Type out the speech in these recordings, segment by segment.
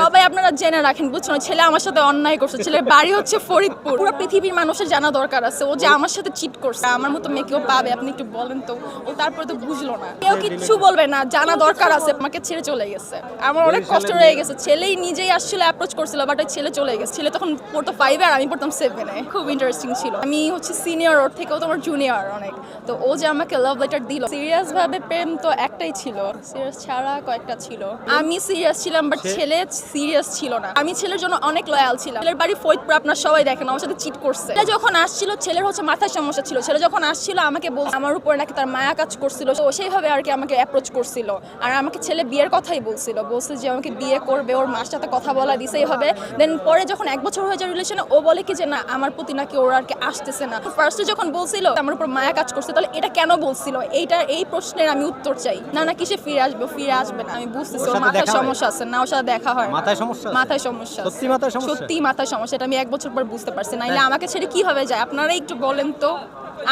সবাই আপনারা জেনে রাখেন বুঝছেন? ওই ছেলে আমার সাথে অন্যায় করছে ছেলের বাড়ি হচ্ছে ফরিদপুর। পুরো পৃথিবীর মানুষের জানা দরকার আছে ও যে আমার সাথে চিট করছে। আমার মতো মেয়ে কেউ পাবে? আপনি একটু বলেন তো। ও তারপরে তো বুঝলো না। কেউ কিচ্ছু বলবে না জানা দরকার আছে আমাকে ছেড়ে চলে গেছে। আমার অনেক কষ্ট রয়ে গেছে। ছেলেই নিজেই আসছিল অ্যাপ্রোচ করছিল বাট ওই ছেলে চলে গেছে। ছেলে তখন পড়তো ফাইভে আর আমি পড়তাম সেভেনে খুব ইন্টারেস্টিং ছিল। আমি হচ্ছে সিনিয়র ওর থেকেও তোমার জুনিয়র অনেক। তো ও যে আমাকে লাভ লেটার দিল সিরিয়াস ভাবে প্রেম তো একটাই ছিল। সিরিয়াস ছাড়া কয়েকটা ছিল। আমি সিরিয়াস ছিলাম বাট ছেলে সিরিয়াস ছিল না। আমি ছেলের জন্য অনেক লয়াল ছিলাম। ছেলের বাড়ি ফরিদপুর আপনার সবাই দেখেন আমার সাথে চিট করছে। ছেলে যখন আসছিল ছেলের হচ্ছে মাথায় সমস্যা ছিল। ছেলে যখন আসছিল আমাকে বল আমার উপরে নাকি তার মায়া কাজ করছিল। তো সেইভাবে আর কি আমাকে অ্যাপ্রোচ করছিল। আর আমাকে ছেলে বিয়ের কথাই বলছিল। বলছে যে আমাকে বিয়ে করবে ওর মার সাথে কথা বলা দিছেই হবে দেন পরে যখন এক বছর হয়ে যায় রিলেশনে ও বলে কি যে না আমার প্রতি নাকি ওর আর কি আসতেছে না। ফার্স্টে যখন বলছিল আমার উপর মায়া কাজ করছে তাহলে এটা কেন বলছিল? এইটা এই প্রশ্নের আমি উত্তর চাই। না না কিসে ফিরে আসবে? ফিরে আসবে না। আমি বুঝতেছি ওর মাথায় সমস্যা আছে না ওর সাথে দেখা হয়। মাথায় সমস্যা মাথায় সমস্যা সত্যি মাথায় সমস্যা? সত্যি মাথায় সমস্যা এটা আমি এক বছর পর বুঝতে পারছি। নাইলে আমাকে ছেড়ে কীভাবে যায়? আপনারাই একটু বলেন তো।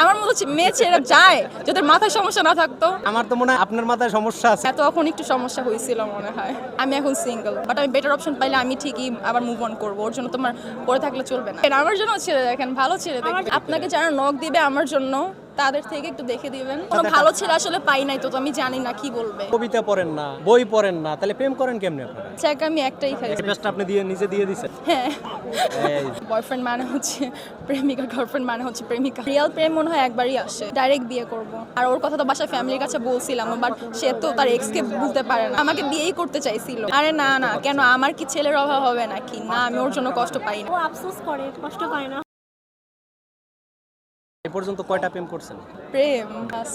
আমার মনে হচ্ছে মেয়ে ছেড়ে যায় যাদের মাথায় সমস্যা না থাকতো। আমার তো মনে হয় আপনার মাথায় সমস্যা আছে। এত এখন একটু সমস্যা হয়েছিল মনে হয়। আমি এখন সিঙ্গেল বাট আমি বেটার অপশন পাইলে আমি ঠিকই আবার মুভ অন করব। ওর জন্য তোমার পরে থাকলে চলবে না। আমার জন্য ছেড়ে দেখেন ভালো ছেড়ে দেখেন আপনাকে যারা নখ দিবে আমার জন্য তাদের থেকে একটু দেখে দিবেন। কোনো ভালো ছেলে আসলে পাই নাই তো তো আমি জানি না কি বলবে। কবিতা পড়েন না বই পড়েন না তাহলে প্রেম করেন কেমনে আপনারা? চেক আমি একটাই খাই পেজটা আপনি দিয়ে নিজে দিয়ে দিছেন? হ্যাঁ। বয়ফ্রেন্ড মানে হচ্ছে প্রেমিকা গার্লফ্রেন্ড মানে হচ্ছে প্রেমিকা। রিয়েল প্রেম মনে হয় একবারই আসে ডাইরেক্ট বিয়ে করব। আর ওর কথা তো বাসা ফ্যামিলির কাছে বলছিলাম বাট সে তো তার এক্সকে ভুলতে পারে না। আমাকে বিয়েই করতে চাইছিল। আরে না না কেন আমার কি ছেলের অভাব হবে নাকি? না আমি ওর জন্য কষ্ট পাই না। ও আফসোস করে কষ্ট পায় না। পর্যন্ত কয়টা প্রেম করছেন? প্রেম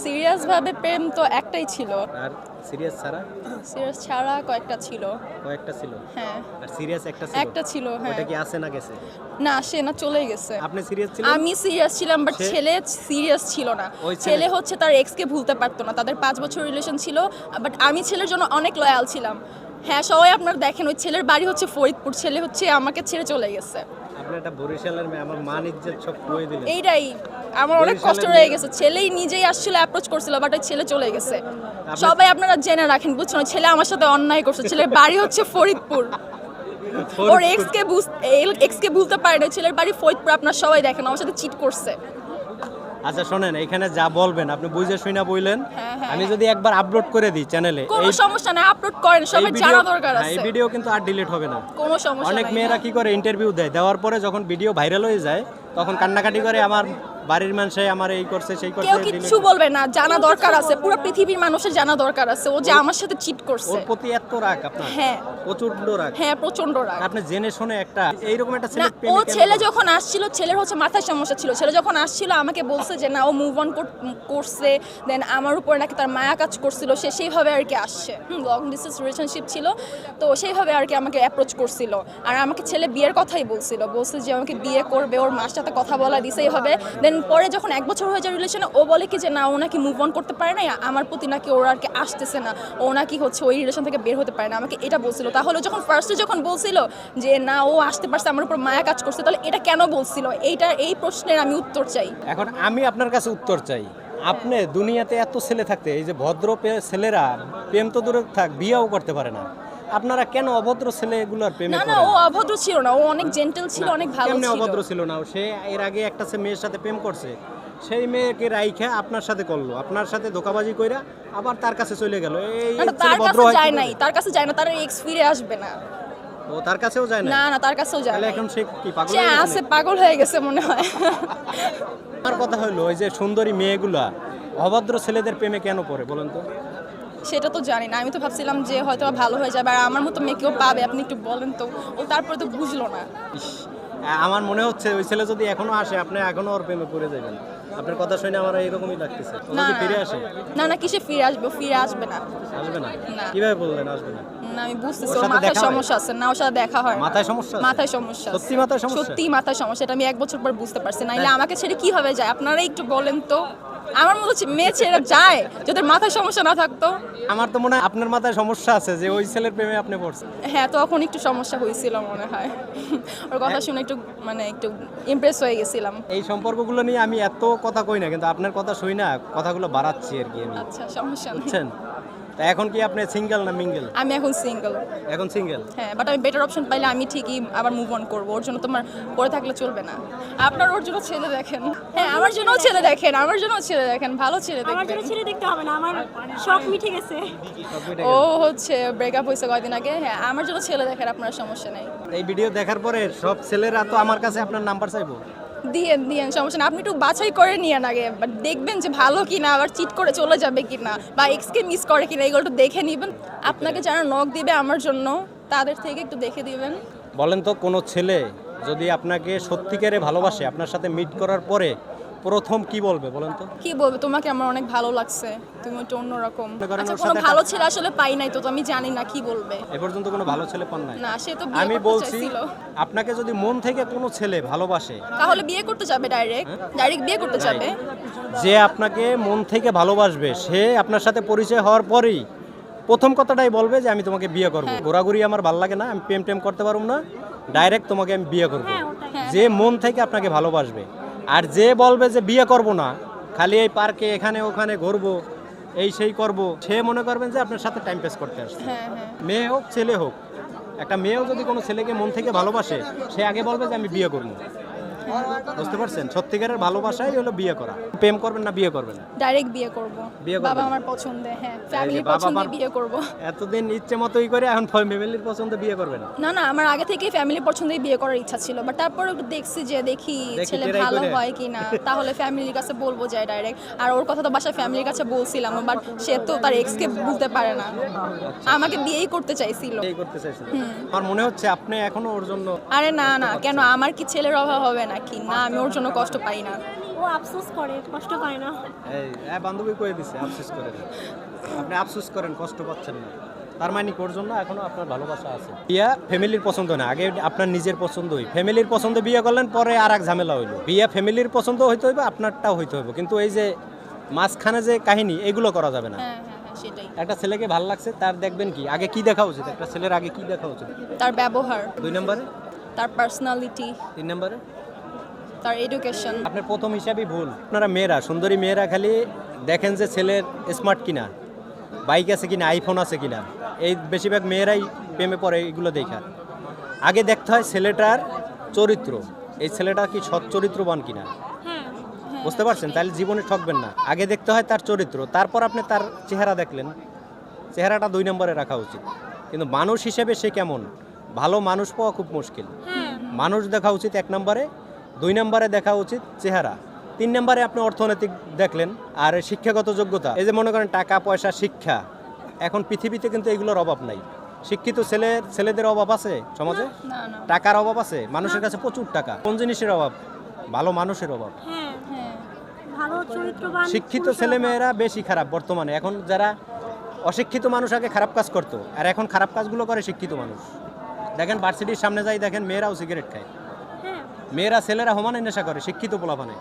সিরিয়াস ভাবে প্রেম তো একটাই ছিল। আর সিরিয়াস ছাড়া? সিরিয়াস ছাড়া কয়েকটা ছিল। কয়েকটা ছিল? হ্যাঁ। আর সিরিয়াস একটা ছিল? একটা ছিল হ্যাঁ। ওটা কি আছে না গেছে? না সে না চলে গেছে। আপনি সিরিয়াস ছিলেন? আমি সিরিয়াস ছিলাম বাট ছেলে সিরিয়াস ছিল না। ছেলে- হচ্ছে তার এক্সকে ভুলতে পারতো না। তাদের পাঁচ বছর রিলেশন ছিল বাট আমি ছেলের জন্য অনেক লয়াল ছিলাম। হ্যাঁ সবাই আপনারা দেখেন ওই ছেলের বাড়ি হচ্ছে ফরিদপুর। ছেলে হচ্ছে আমাকে ছেড়ে চলে গেছে। আপনি একটা বরিশালের মেয়ে আমার মান ইজ্জত সব খুঁয়ে দিলেন। এইটাই। আমার অনেক কষ্ট রয়ে গেছে। ছেলেই নিজেই আসছিল অ্যাপ্রোচ করছিল বাট ওই ছেলে চলে গেছে। সবাই আপনারা জেনে রাখেন বুঝছেন? ছেলে আমার সাথে অন্যায় করছে। ছেলের বাড়ি হচ্ছে ফরিদপুর। ওর এক্সকে এক্সকে ভুলতে পারে না ছেলের বাড়ি ফরিদপুর আপনারা সবাই দেখেন। আমার সাথে চিট করছে। আচ্ছা শোনেন এখানে যা বলবেন আপনি বুঝে শুনে বললেন হ্যাঁ, হ্যাঁ, আমি যদি একবার আপলোড করে দিই চ্যানেলে কোনো সমস্যা নাই আপলোড করেন। সবাই জানা দরকার হ্যাঁ, এই ভিডিও কিন্তু আর ডিলিট হবে না। কোনো সমস্যা অনেক মেয়েরা কি করে ইন্টারভিউ দেয়। দেওয়ার পরে যখন ভিডিও ভাইরাল হয়ে যায় তখন কান্নাকাটি করে আমার বাড়ির মানুষে আমার এই করছে সেই করছে কেউ কিচ্ছু বলবে না জানা দরকার আছে পুরো পৃথিবীর মানুষের জানা দরকার আছে ও যে আমার সাথে চিট করছে। ওর প্রতি এত রাগ আপনার? হ্যাঁ। প্রচণ্ড রাগ। হ্যাঁ প্রচণ্ড রাগ। আপনি জেনে শুনে একটা এইরকম একটা ছেলে ও ছেলে যখন আসছিল ছেলের হচ্ছে মাথায় সমস্যা ছিল। ছেলে যখন আসছিল আমাকে বলছে যে না ও মুভ অন করছে দেন আমার উপরে নাকি তার মায়া কাজ করছিল সে সেইভাবে আর কি আসছে। লং ডিস্টেন্স রিলেশনশিপ ছিল তো সেইভাবে আর কি আমাকে অ্যাপ্রোচ করছিল। আর আমাকে ছেলে বিয়ের কথাই বলছিল। বলছে যে আমাকে বিয়ে করবে ওর মার সাথে কথা বলা দিছেই হবে দেন পরে যখন এক বছর হয়ে যায় রিলেশনে ও বলে কি যে, না, ও নাকি মুভ অন করতে পারে না আমার প্রতি নাকি ওর আর কি আসতেছে না। ও নাকি হচ্ছে ওই রিলেশন থেকে বের হতে পারে না। আমাকে এটা বলছিল। তাহলে যখন ফার্স্টে যখন বলছিল যে, না, ও আসতে পারছে, আমার উপর মায়া কাজ করছে, তাহলে এটা কেন বলছিল? এইটা, এই প্রশ্নের আমি উত্তর চাই। এখন আমি আপনার কাছে উত্তর চাই। আপনি দুনিয়াতে এত ছেলে থাকতে, এই যে ভদ্র ছেলেরা, প্রেম তো দূরে থাক, বিয়েও করতে পারে না। আপনারা কেন অভদ্র ছেলেগুলোর প্রেমে না না ও অভদ্র ছিল না ও অনেক জেন্টেল ছিল অনেক ভালো ছিল। অভদ্র ছিল না সে এর আগে একটা মেয়ের সাথে প্রেম করছে সেই মেয়েকে রাইখা আপনার সাথে করল আপনার সাথে ধোকাবাজি কইরা আবার তার কাছে চলে গেল। এই তার কাছে যায়? নাই তার কাছে যায় না তার এক্স ফিরে আসবে না। ও তার কাছেও যায় না না না তার কাছেও যায় এখন সে কি পাগল হয়ে গেছে আছে পাগল হয়ে গেছে মনে হয়। আমার কথা হলো ওই যে সুন্দরী মেয়েগুলা অভদ্র ছেলেদের প্রেমে কেন পড়ে বলেন তো? সেটা তো জানি না। আমি তো ভাবছিলাম যে হয়তো ভালো হয়ে যাবে। আর আমার মতো মেয়ে কেউ পাবে? আপনি একটু বলেন তো। ও তারপরে তো বুঝলো না। আমার মনে হচ্ছে ওই ছেলে যদি এখনও আসে আপনি এখনও ওর প্রেমে পড়ে যাবেন। আপনার কথা শুনে আমার এইরকমই লাগতেছে। না ফিরে আসে? না না কিসে ফিরে আসবে? ফিরে আসবে না। আসবে না। কীভাবে বললেন আসবে না? না আমি বুঝতেছি। ওর মাথায় সমস্যা আছে। না ওর সাথে দেখা হয়। মাথায় সমস্যা মাথায় সমস্যা সত্যি মাথায় সমস্যা? সত্যি মাথায় সমস্যা। এটা আমি এক বছর পর বুঝতে পারছি। নাইলে আমাকে ছেড়ে কীভাবে যায়? আপনারা একটু বলেন তো। আমার মতো হচ্ছে মেয়ে ছেড়ে যায় যদি মাথায় সমস্যা না থাকতো। আমার তো মনে হয় আপনার মাথায় সমস্যা আছে যে ওই ছেলের প্রেমে আপনি পড়ছেন। হ্যাঁ তখন একটু সমস্যা হয়েছিল মনে হয়। ওর কথা শুনে একটু মানে একটু ইমপ্রেস হয়ে গেছিলাম। এই সম্পর্কগুলো নিয়ে আমি এত কথা কই না কিন্তু আপনার কথা শুই না কথাগুলো বাড়াচ্ছি আর কি আমি। আচ্ছা সমস্যা নেই। তা এখন কি আপনি সিঙ্গেল না মিঙ্গেল আমি এখন সিঙ্গেল এখন সিঙ্গেল হ্যাঁ বাট আমি বেটার অপশন পাইলে আমি ঠিকই আবার মুভ অন করব। ওর জন্য তোমার পরে থাকলে চলবে না। আপনার ওর জন্য ছেলে দেখেন। হ্যাঁ আমার জন্য ছেলে দেখেন আমার জন্য ছেলে দেখেন ভালো ছেলে দেখেন আমার জন্য ছেলে দেখতে হবে না আমার শখ মিটে গেছে। ও হচ্ছে ব্রেকআপ হয়েছে কয়দিন আগে। হ্যাঁ আমার জন্য ছেলে দেখেন আপনার সমস্যা নেই। এই ভিডিও দেখার পরে সব ছেলেরা তো আমার কাছে আপনার নাম্বার চাইব। দিয়েন দিয়েন, সমস্যা না আপনি একটু বাছাই করে নিয়েন আগে বাট দেখবেন যে ভালো কিনা, আবার চিট করে চলে যাবে কিনা, বা এক্সকে মিস করে কিনা, এগুলো একটু দেখে নেবেন। আপনাকে যারা নখ দিবে আমার জন্য, তাদের থেকে একটু দেখে দিবেন। বলেন তো, কোনো ছেলে যদি আপনাকে সত্যিকারে ভালোবাসে, আপনার সাথে মিট করার পরে প্রথম কি বলবে বলেন তো? কি বলবে? তোমাকে আমার অনেক ভালো লাগছে। তুমি একটু অন্যরকম আচ্ছা কোনো ভালো ছেলে আসলে পাই নাই তো তো আমি জানি না কি বলবে। এ পর্যন্ত কোনো ভালো ছেলে পান নাই। না সে তো বিয়ে আমি করতে বলছি চাইছিল। আপনাকে যদি মন থেকে কোনো ছেলে ভালোবাসে তাহলে বিয়ে করতে যাবে ডাইরেক্ট ডাইরেক্ট বিয়ে করতে যাবে। যে আপনাকে মন থেকে ভালোবাসবে সে আপনার সাথে পরিচয় হওয়ার পরেই প্রথম কথাটাই বলবে যে আমি তোমাকে বিয়ে করব। হ্যাঁ। ঘোরাঘুরি আমার ভালো লাগে না আমি প্রেম টেম করতে পারব না। ডাইরেক্ট তোমাকে আমি বিয়ে করব। হ্যাঁ যে মন থেকে আপনাকে ভালোবাসবে আর যে বলবে যে বিয়ে করব না খালি এই পার্কে এখানে ওখানে ঘুরবো এই সেই করব সে মনে করবেন যে আপনার সাথে টাইম পাস করতে আসছে। হ্যাঁ হ্যাঁ। মেয়ে হোক ছেলে হোক একটা মেয়েও যদি কোনো ছেলেকে মন থেকে ভালোবাসে সে আগে বলবে যে আমি বিয়ে করব বুঝতে পারছেন? সত্যিকারের ভালোবাসাই হলো বিয়ে করা। প্রেম করবেন না বিয়ে করবেন ডাইরেক্ট বিয়ে করব। বাবা আমার পছন্দে হ্যাঁ ফ্যামিলি বাবা পছন্দে বিয়ে করব। এতদিন ইচ্ছে মতোই করে এখন ফ্যামিলির পছন্দ বিয়ে করবেন না? না আমার আগে থেকেই ফ্যামিলি পছন্দেই বিয়ে করার ইচ্ছা ছিল বাট তারপর একটু দেখছি যে দেখি ছেলে ভালো হয় কি না তাহলে ফ্যামিলির কাছে বলব যায় ডাইরেক্ট আর ওর কথা তো বাসায় ফ্যামিলির কাছে বলছিলাম বাট সে তো তার এক্সকে বুঝতে পারে না। আমাকে বিয়েই করতে চাইছিল। এই করতে চাইছিলেন আমার মনে হচ্ছে আপনি এখনও ওর জন্য আরে না না কেন? আমার কি ছেলের অভাব হবে নাকি না আমি ওর জন্য কষ্ট পাই না। ও আফসোস করে কষ্ট পায় না। এই হ্যাঁ বান্ধবী কয়ে দিছে আফসোস করেন আপনি আফসোস করেন কষ্ট পাচ্ছেন না। তার মানে কি ওর জন্য এখনও আপনার ভালোবাসা আছে। বিয়া ফ্যামিলির পছন্দ না আগে আপনার নিজের পছন্দই ফ্যামিলির পছন্দ বিয়ে করলেন পরে আর এক ঝামেলা হইল। বিয়া ফ্যামিলির পছন্দ হইতে হইবে আপনারটাও হইতে হইবে। কিন্তু এই যে মাঝখানে যে কাহিনী এগুলো করা যাবে না। হ্যাঁ হ্যাঁ হ্যাঁ সেটাই। একটা ছেলেকে ভালো লাগছে তার দেখবেন কি আগে কি দেখা উচিত? একটা ছেলের আগে কি দেখা উচিত? তার ব্যবহার। দুই নম্বরে? তার পার্সোনালিটি তিন নম্বরে? তার এডুকেশন আপনার প্রথম হিসাবই ভুল। আপনারা মেয়েরা সুন্দরী মেয়েরা খালি দেখেন যে ছেলের স্মার্ট কিনা বাইক আছে কিনা আইফোন আছে কিনা। এই বেশিরভাগ মেয়েরাই প্রেমে পড়ে এগুলো দেখা। আগে দেখতে হয় ছেলেটার চরিত্র। এই ছেলেটা কি সৎ চরিত্রবান কিনা? হ্যাঁ। বুঝতে পারছেন? তাহলে জীবনে ঠকবেন না। আগে দেখতে হয় তার চরিত্র তারপর আপনি তার চেহারা দেখলেন। চেহারাটা দুই নম্বরে রাখা উচিত। কিন্তু মানুষ হিসেবে সে কেমন? ভালো মানুষ পাওয়া খুব মুশকিল। হ্যাঁ। মানুষ দেখা উচিত এক নম্বরে দুই নম্বরে দেখা উচিত চেহারা। তিন নম্বরে আপনি অর্থনৈতিক দেখলেন আর শিক্ষাগত যোগ্যতা। এই যে মনে করেন টাকা পয়সা শিক্ষা এখন পৃথিবীতে কিন্তু এগুলোর অভাব নাই। শিক্ষিত ছেলের ছেলেদের অভাব আছে সমাজে? টাকার অভাব আছে মানুষের কাছে প্রচুর টাকা। কোন জিনিসের অভাব? ভালো মানুষের অভাব। হ্যাঁ হ্যাঁ। শিক্ষিত ছেলে মেয়েরা বেশি খারাপ বর্তমানে। এখন যারা অশিক্ষিত মানুষ আগে খারাপ কাজ করতো আর এখন খারাপ কাজগুলো করে শিক্ষিত মানুষ। দেখেন ভার্সিটির সামনে যাই দেখেন মেয়েরাও সিগারেট খায়। মেয়েরা, ছেলেরা সমানে নেশা করে, শিক্ষিত পোলাপানে।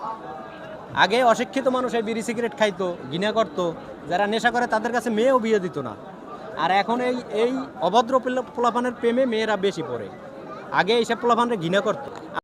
আগে অশিক্ষিত মানুষ এই বিড়ি, সিগারেট খাইতো, ঘৃণা করতো। যারা নেশা করে, তাদের কাছে মেয়েও বিয়ে দিত না। আর এখন এই এই অভদ্র পোলা- পোলাপানের প্রেমে মেয়েরা বেশি পড়ে। আগে এইসব পোলাপানরে ঘৃণা করতো।